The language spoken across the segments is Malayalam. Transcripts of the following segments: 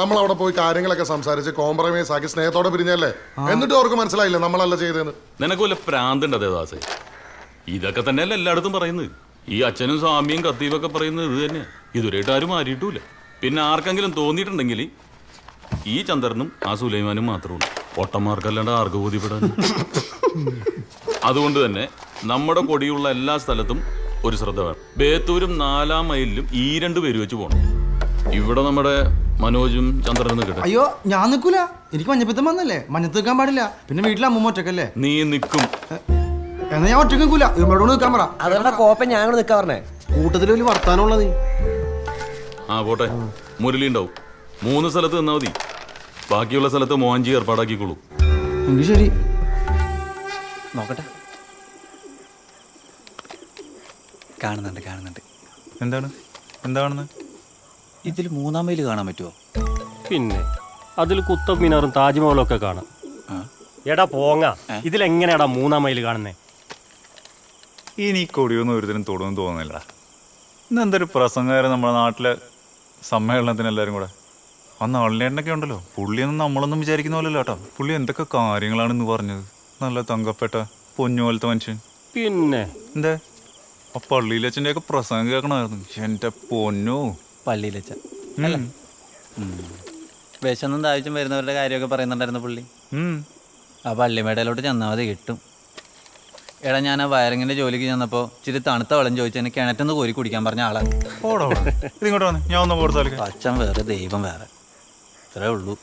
നമ്മൾ അവിടെ പോയി കാര്യങ്ങളൊക്കെ സംസാരിച്ച് കോംപ്രമൈസ് ആക്കി സ്നേഹത്തോടെ പിരിഞ്ഞല്ലേ? എന്നിട്ട് അവർക്ക് മനസ്സിലായില്ല നമ്മളല്ല ചെയ്തതെന്ന്? നിനക്ക് വല്ല പ്രാന്തുണ്ട് ദേവദാസേ ഇതൊക്കെ തന്നെയല്ല എല്ലായിടത്തും പറയുന്നത്. ഈ അച്ഛനും സ്വാമിയും കത്തീവും ഒക്കെ പറയുന്നത് ഇത് തന്നെ ഇതുവരെയായിട്ട് ആരും മാറിയിട്ടില്ല പിന്നെ ആർക്കെങ്കിലും തോന്നിയിട്ടുണ്ടെങ്കിൽ ഈ ചന്ദ്രനും ആ സുലൈമാനും മാത്രമേ ഒട്ടന്മാർക്കല്ലാണ്ട് ആർക്ക് ബോധ്യപ്പെടാൻ? അതുകൊണ്ട് തന്നെ നമ്മുടെ കൊടിയുള്ള എല്ലാ സ്ഥലത്തും ഒരു ശ്രദ്ധ വേണം. ബേത്തൂരും നാലാം മൈലിലും ഈ രണ്ട് പേര് വെച്ച് പോകണം. ഇവിടെ നമ്മുടെ മനോജും ചന്ദ്രനും കിട്ടും അയ്യോ ഞാൻ നിൽക്കൂല. എനിക്ക് മഞ്ഞപ്പിത്തം വന്നല്ലേ? മഞ്ഞത്ത് നിൽക്കാൻ പാടില്ല. പിന്നെ വീട്ടിൽ അമ്മൂമ്മ ഒറ്റക്കല്ലേ? നീ നിൽക്കും. എന്നാ ഞാൻ ഒറ്റ നിൽക്കൂല. ഇവരോട് നിൽക്കാൻ പറ. അതുകൊണ്ടാ കോപ്പ ഞാൻ നിൽക്കാൻ പറഞ്ഞേ. കൂട്ടത്തിൽ വലിയ നീ? ആ പോട്ടെ. മുരളി ഉണ്ടാവും. മൂന്ന് സ്ഥലത്ത് നിന്നാ മതി. ബാക്കിയുള്ള സ്ഥലത്ത് മോഹൻജി ഏർപ്പാടാക്കിക്കോളൂ. എങ്കിൽ ശരി. നോക്കട്ടെ. കാണുന്നുണ്ട് കാണുന്നുണ്ട്. എന്താണ്? എന്താണെന്ന് ഇതിൽ മൂന്നാം മൈൽ കാണാൻ പറ്റുമോ പിന്നെ അതിൽ കുത്തബ് മിനാറും താജ്മഹലും ഒക്കെ കാണാം എടാ പോങ്ങ ഇതിലെങ്ങനെയാടാ മൂന്നാം മൈൽ കാണുന്നേ? ഇനി കൊടിയൊന്നും ഒരുതരം തൊടുന്നു തോന്നുന്നില്ല ഇന്ന് എന്തൊരു പ്രസംഗമായിരുന്നു നമ്മുടെ നാട്ടിലെ സമ്മേളനത്തിന് എല്ലാവരും കൂടെ. അന്ന് ആളിലേട്ടനൊക്കെ ഉണ്ടല്ലോ. പുള്ളിയൊന്നും നമ്മളൊന്നും വിചാരിക്കുന്ന പോലല്ലോ കേട്ടോ. പുള്ളി എന്തൊക്കെ കാര്യങ്ങളാണ് ഇന്ന് പറഞ്ഞത്? നല്ല തങ്കപ്പെട്ട പൊന്നുപോലത്തെ മനുഷ്യൻ. പിന്നെ? എന്താ? ആ പള്ളിയിലച്ഛന്റെ ഒക്കെ പ്രസംഗം കേൾക്കണമായിരുന്നു. എന്റെ പൊന്നു. പള്ളിയിൽ വെച്ച. വിശന്നും താഴ്ചയും വരുന്നവരുടെ കാര്യമൊക്കെ പറയുന്നുണ്ടായിരുന്നു പുള്ളി. ആ പള്ളിമേടയിലോട്ട് ചെന്നാൽ മതി കിട്ടും. എടാ ഞാൻ ആ വയറിങ്ങിന്റെ ജോലിക്ക് ചെന്നപ്പോൾ ഇച്ചിരി തണുത്ത വെള്ളം ചോദിച്ചു എന്നെ കിണറ്റിന്ന് കോരി കുടിക്കാൻ പറഞ്ഞ ആളാണ് ഓടാ ഇതിങ്ങോട്ട് ഞാൻ ഒന്ന് കൊടുത്താലേ അച്ഛൻ വേറെ ദൈവം വേറെ. ഇത്രേ ഉള്ളൂ.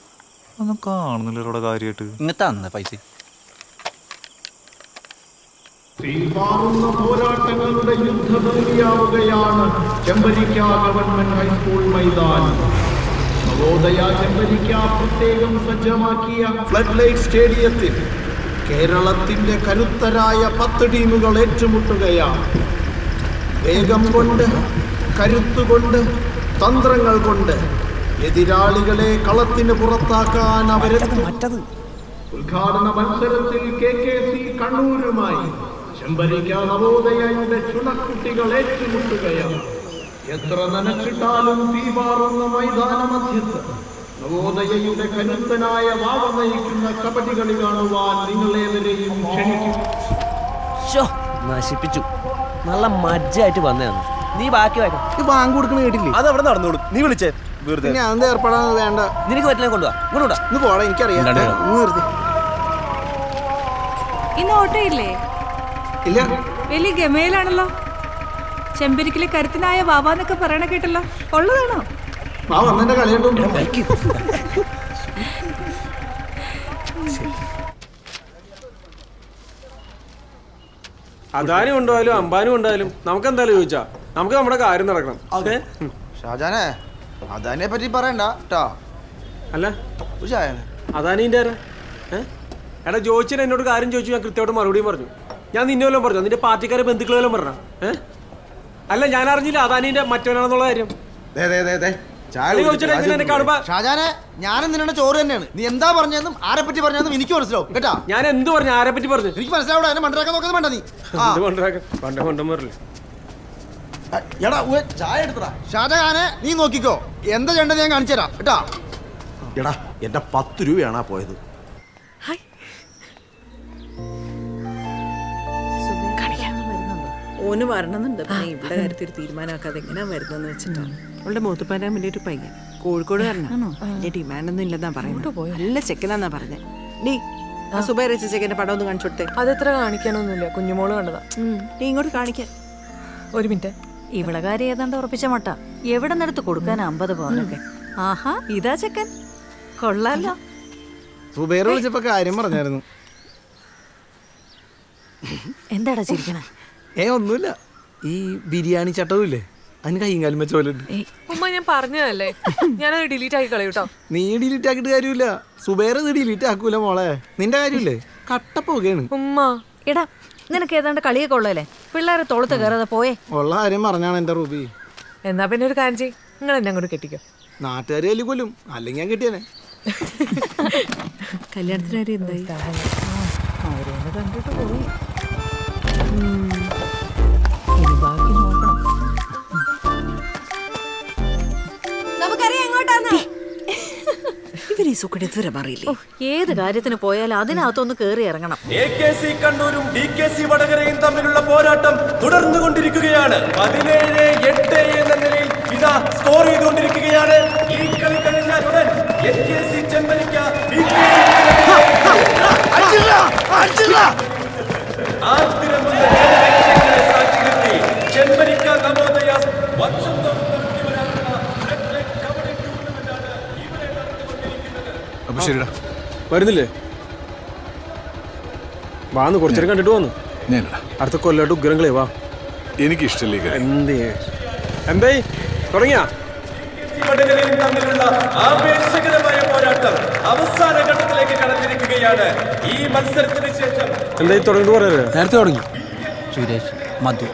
ഒന്നും കാണുന്നില്ല കാര്യമായിട്ട് ഇങ്ങ് തന്ന പൈസ. തീർമാറുന്ന പോരാട്ടങ്ങളുടെ യുദ്ധഭൂമിയാവുകയാണ് ചെമ്പരിക്ക ഗവൺമെന്റ് ഹൈസ്കൂൾ മൈതാനം നവോദയ ചെമ്പരിക്ക പ്രത്യേകം സജ്ജമാക്കിയ ഫ്ലഡ് ലൈറ്റ് സ്റ്റേഡിയത്തിൽ കേരളത്തിന്റെ കരുത്തരായ പത്ത് ടീമുകൾ ഏറ്റുമുട്ടുകയാണ്. വേഗം കൊണ്ട് കരുത്തുകൊണ്ട് തന്ത്രങ്ങൾ കൊണ്ട് എതിരാളികളെ കളത്തിന് പുറത്താക്കാൻ അവരെ ഉദ്ഘാടന മത്സരത്തിൽ കെ കെ സി കണ്ണൂരുമായി ചെമ്പരിക്ക നവോദയയുടെ ചുണക്കുട്ടികൾ ഏറ്റുമുട്ടുകയാണ്. എത്ര നനച്ചിട്ടാലും തീവാറുന്ന മൈതാന മധ്യത്ത് നവോദയയുടെ കരുത്തനായ വാവ നയിക്കുന്ന കബഡി കളി കാണുവാൻ നിങ്ങളേവരെയും ക്ഷണിക്കും. നശിപ്പിച്ചു. നല്ല മജ്ജായിട്ട് വന്നതാണ് നീ ബാക്കി വായിക്കാം. ഈ ബാങ്ക് കൊടുക്കണ കേട്ടില്ലേ? അത് അവിടെ നടന്നോളൂ. നീ വിളിച്ചേ. വെറുതെ. ഞാൻ അതെന്താ ഏർപ്പെടാൻ വേണ്ട. നിനക്ക് പറ്റില്ല കൊണ്ടുവാ. ഇങ്ങോട്ടാ ഇന്ന് പോടാ എനിക്കറിയാം. ഇന്ന് ഓട്ടോ ഇല്ലേ ഇല്ല. വലിയ ഗമയിലാണല്ലോ. ചെമ്പരിക്കിലെ കരുത്തനായ വാവാന്നൊക്കെ പറയണ കേട്ടല്ലോ. ഉള്ളതാണോ? ആ കളി അദാനി കൊണ്ടുപോയാലും അംബാനി കൊണ്ടുപോയാലും നമുക്ക് എന്തായാലും ചോദിച്ചാ? നമുക്ക് നമ്മുടെ കാര്യം നടക്കണം. അതെ. ഷാജാനെ അദാനിയെ പറ്റി പറയണ്ട കേട്ടോ അല്ല. ഷാജാനെ അദാനിന്റെ ആരാ? ഏ? എടാ ജോയിച്ചൻ എന്നോട് കാര്യം ചോദിച്ചു ഞാൻ കൃത്യമായിട്ട് മറുപടിയും പറഞ്ഞു. ഞാൻ നിന്നെ വല്ലതും പറഞ്ഞു? നിന്റെ പാർട്ടിക്കാരെ ബന്ധുക്കളെല്ലാം പറഞ്ഞ? ഏ? അല്ല ഞാൻ അറിഞ്ഞില്ല. അതാനിന്റെ മറ്റവനാണെന്നുള്ള കാര്യം. ഷാജാനെ ഞാനും നിന്നെ ചോറ് തന്നെയാണ്? നീ എന്താ പറഞ്ഞതെന്നും ആരെ പറ്റി പറഞ്ഞതെന്നും എനിക്ക് മനസ്സിലാവും. കേട്ടാ? ഞാൻ എന്ത് പറഞ്ഞു? ആരെ പറ്റി പറഞ്ഞു? എനിക്ക് മനസ്സിലാവിടെ. എന്നെ മണ്ടരാക്കാൻ നോക്കുന്നത് വേണ്ട നീ. പണ്ട് എടാ ചായ എടുത്തടാ. ഷാജഹാനെ നീ നോക്കിക്കോ. എന്താ ചെയ്യേണ്ടത് ഞാൻ കാണിച്ചു തരാം കേട്ടാ? എടാ എന്റെ പത്ത് രൂപയാണ് പോയത്. ഓന് വരണമെന്നുണ്ട്. പിന്നെ ഇവിടെ കാര്യത്തിൽ ഒരു തീരുമാനമാക്കാതെ എങ്ങനെയാ വരുന്നതെന്ന് വെച്ചിട്ടാണ് അവളുടെ മൂത്തുപ്പാരാൻ വേണ്ടി ഒരു പയ്യൻ. കോഴിക്കോട് വരണം വലിയ ഡിമാൻഡൊന്നും ഇല്ലെന്നാ പറയുന്നത്. നല്ല ചെക്കനാന്നാ പറഞ്ഞത് നീ ആ സുബൈ വെച്ച ചെക്കന്റെ പടം ഒന്ന് കാണിച്ചു കൊടുത്തേ. അതെത്ര കാണിക്കാനൊന്നുമില്ല കുഞ്ഞുമോൾ കണ്ടതാ. നീ ഇങ്ങോട്ട് കാണിക്കാൻ ഒരു മിനിറ്റ്. ഇവളെ കാര്യം ഏതാണ്ട് ഉറപ്പിച്ച മട്ട. എവിടെ നിന്നെടുത്ത് കൊടുക്കാൻ അമ്പത് പവനൊക്കെ? ആഹാ ഇതാ ചെക്കൻ. കൊള്ളാലോ. സുബൈർ വിളിച്ചപ്പോ കാര്യം പറഞ്ഞായിരുന്നു. എന്താടാ ചിരിക്കണേ? ഏ ഒന്നുമില്ല. ഈ ബിരിയാണി ചട്ടവും ഇല്ലേ അതിന് കൈയും കാലും വെച്ച പോലെ ഉമ്മ ഞാൻ പറഞ്ഞതല്ലേ? ഞാനത് ഡിലീറ്റ് ആക്കി കളയൂട്ടോ നീ ഡിലീറ്റ് ആക്കിയിട്ട് കാര്യമില്ല. സുബേർ ഇത് ഡിലീറ്റ് ആക്കൂല മോളെ. നിന്റെ കാര്യമില്ലേ? കട്ടപ്പോകയാണ് ഉമ്മ എടാ നിനക്ക് ഏതാണ്ട് കളിയൊക്കെ ഉള്ളല്ലേ പിള്ളേരെ തോളത്ത് കയറാതെ പോയേ. ഉള്ള കാര്യം പറഞ്ഞാണ് എന്റെ റൂബി. എന്നാ പിന്നെ ഒരു കാര്യം ചെയ്യ്. നിങ്ങൾ എന്നെ അങ്ങോട്ട് കെട്ടിക്കോ. നാട്ടുകാർ കല്ലി കൊല്ലും. അല്ലെങ്കിൽ ഞാൻ കെട്ടിയനെ. കല്യാണത്തിന് കാര്യം എന്തായി? കണ്ടിട്ട് പോയി. സുഖം ഇതുവരെ മാറിയില്ലേ? ഏത് കാര്യത്തിന് പോയാലും അതിനകത്തൊന്ന് കേറി ഇറങ്ങണം. എ കെ സി കണ്ണൂരും ഡി കെ സി വടകരയും തമ്മിലുള്ള പോരാട്ടം തുടർന്നുകൊണ്ടിരിക്കുകയാണ്. പതിനേഴ് എട്ട് എന്ന നിലയിൽ ഇതാ സ്കോർ ചെയ്തുകൊണ്ടിരിക്കുകയാണ്. വരുന്നില്ലേ? വാന്ന് കുറച്ചേരം കണ്ടിട്ട് വന്നു. ഞാനടാ. അടുത്ത കൊല്ലോട്ട് ഉഗ്രങ്ങളെ വാ. എനിക്ക് ഇഷ്ടമില്ല എന്തേ? എന്തേ? തുടങ്ങിയാ? തമ്മിലുള്ള ആവേശകരമായ പോരാട്ടം അവസാന ഘട്ടത്തിലേക്ക് കടന്നിരിക്കുകയാണ്. ഈ മത്സരത്തിന് ശേഷം എന്തായി തുടങ്ങി പറയല്ലേ നേരത്തെ തുടങ്ങി. സുരേഷ് മധു.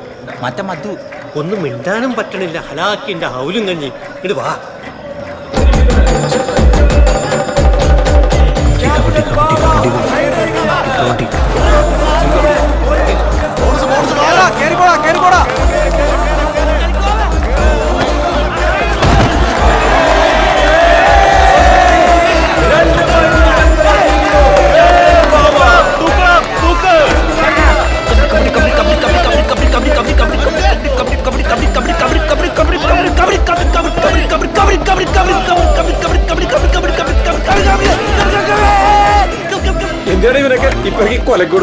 മറ്റേ മധു. ഒന്നും മിണ്ടാനും പറ്റണില്ല. ഹലാക്കിന്റെ ഹൗലും കഞ്ഞി. ഇത് വാ. കേറിക്കോടാ കേറിക്കോടാ എന്തിനാണ് ഇവനൊക്കെ ഇപ്പൊ കൊലക്ക്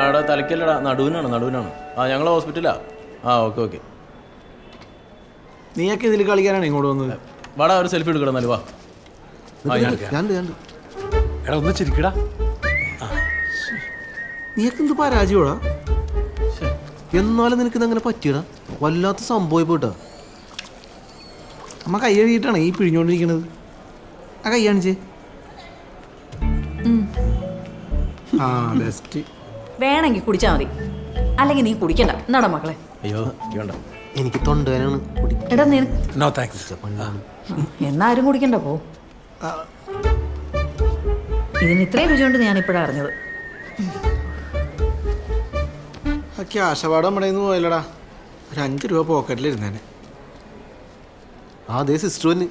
ആടാ തലക്കല്ലടാ നടുവിനാണ് നടുവിനാണ്. ആ ഞങ്ങൾ ഹോസ്പിറ്റലാ ആ ഓക്കെ ഓക്കെ. നീയൊക്കെ ഇതിൽ കളിക്കാനാണ് ഇങ്ങോട്ട് വന്നത്. വാടാ ഒരു സെൽഫി എടുക്കണം എന്നാലും വാ. ആ, ഞാൻ എടുക്കാം. എടാ ഒന്ന് ചിരിക്കടാ. നീയൊക്കെ എന്ത് പരാജയമാടാ? എന്നാലും നിനക്ക് ഇതങ്ങനെ പറ്റിയടാ? വല്ലാത്ത സംഭവം പോയിട്ടാ. അമ്മ കൈ കഴുകിയിട്ടാണ് ഈ പിഴിഞ്ഞോണ്ടിരിക്കണത് ആ കൈ കാണിച്ചേ. ആ ബെസ്റ്റ് വേണമെങ്കിൽ കുടിച്ചാൽ മതി. അല്ലെങ്കിൽ നീ കുടിക്കണ്ട. എന്നാടാ മക്കളെ? അയ്യോ വേണ്ട എനിക്ക് തൊണ്ടവേനാണ് എടാ നീ നോ താങ്ക്സ് എന്നാരും കുടിക്കണ്ട പോ. ഇതിന് ഇത്രയും രുചിയുണ്ട് ഞാൻ ഇപ്പോഴാണ് അറിഞ്ഞത്. ക്യാഷവാടം നമ്മുടെ നിന്ന് പോയല്ലടാ. ഒരു അഞ്ച് രൂപ പോക്കറ്റിലിരുന്നേനെ. ആ അതെ സിസ്റ്റർ വന്ന്.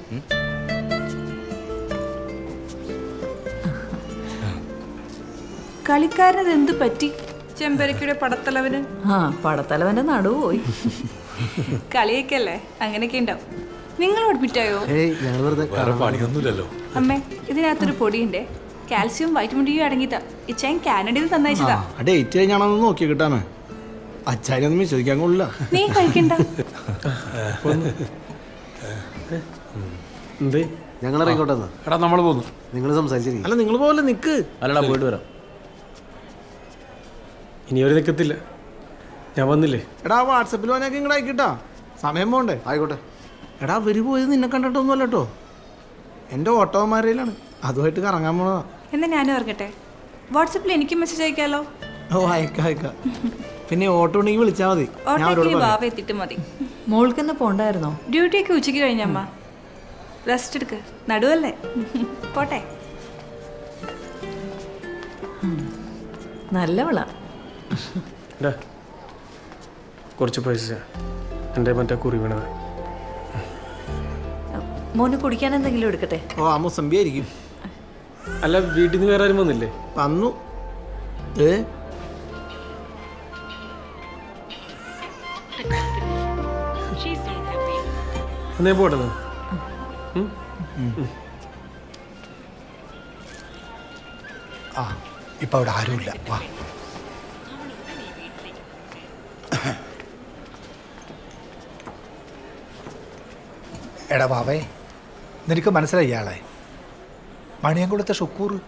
കളിക്കാരനത് എന്ത് പറ്റി? ചെമ്പരക്കിയുടെ പടത്തലവന്. ആ പടത്തലവന്റെ നടുവ് പോയി. കളിയൊക്കെയല്ലേ? അങ്ങനെയൊക്കെ ഉണ്ടാവും. നിങ്ങൾ ഞങ്ങൾ വെറുതെ പണിയൊന്നുമില്ലല്ലോ. അമ്മേ ഇതിനകത്തൊരു പൊടിയുണ്ടേ. കാൽസ്യം വൈറ്റമിൻ ഡി അടങ്ങിയതാ. ഇച്ചാൻ കാനഡയിൽ നിന്ന് തന്നയച്ചതാ. ഡേറ്റ് കഴിഞ്ഞാണെന്ന് നോക്കി കിട്ടാമേ അച്ചാരിയൊന്നും വിശ്വസിക്കാൻ കൊള്ളില്ല. നീ കഴിക്കണ്ട. എന്തേ? ഞങ്ങൾ ഇറങ്ങിക്കോട്ടെ എന്നാ. എടാ നമ്മൾ പോന്നു. നിങ്ങൾ സംസാരിച്ചിരിക്കും. അല്ല നിങ്ങൾ പോലെ നിക്ക്. അല്ലടാ പോയിട്ട് വരാം. ഇനി ഒരു നിക്കത്തില്ല ഞാൻ വന്നില്ലേ? എടാ വാട്സപ്പിൽ വന്നേക്കെ ഇങ്ങോട്ട് അയക്കിട്ടാ സമയം പോണ്ടേ? ആയിക്കോട്ടെ. എടാ അവർ പോയത് നിന്നെ കണ്ടിട്ടൊന്നും അല്ല കേട്ടോ എന്റെ ഓട്ടോമാരയിലാണ് അതുമായിട്ട് കറങ്ങാൻ പോണതാ. എന്നാ ഞാനും ഇറങ്ങട്ടെ. വാട്സപ്പിൽ എനിക്ക് മെസ്സേജ് അയക്കാലോ? ഓ അയക്കാം അയക്കാം. പിന്നെ ഓട്ടോ ഉണ്ടെങ്കിൽ വിളിച്ചാൽ മതി. ഞാൻ അവരോട് ഓട്ടോയ്ക്ക് പറയാം. വാവ എത്തിയിട്ട് മതി. മോൾക്കെന്ന് പോണ്ടായിരുന്നോ? ഡ്യൂട്ടിയൊക്കെ ഉച്ചയ്ക്ക് കഴിഞ്ഞമ്മ റെസ്റ്റ് എടുക്ക്. നടുവല്ലേ? പോട്ടെ. നല്ലവളാ. കുറച്ച് പൈസ. എന്റെ മറ്റേ കുറി വീണത്. മോന് കുടിക്കാൻ എന്തെങ്കിലും എടുക്കട്ടെ? ഓ അമ്മ സംഭിയായിരിക്കും ആയിരിക്കും. അല്ല വീട്ടിൽ നിന്ന് വേറെ ആരും വന്നില്ലേ? വന്നു. ഏ എന്നേ പോട്ടെ ആ ഇപ്പൊ അവിടെ ആരുമില്ല. വാ. എടാ വാവേ നിനക്ക് മനസ്സിലായി ഇയാളെ? കൊടുത്ത ഷുക്കൂർ.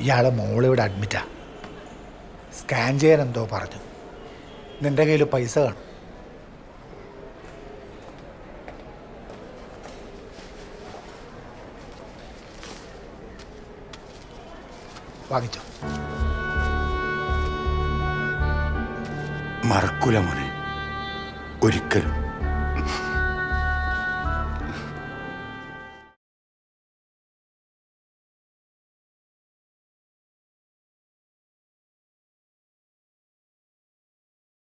ഇയാളെ മോളിവിടെ അഡ്മിറ്റാ സ്കാൻ ചെയ്യാൻ എന്തോ പറഞ്ഞു. നിന്റെ കയ്യിൽ പൈസ കാണും. വാങ്ങിച്ചോ. മറക്കൂല മോനെ. ഒരിക്കലും.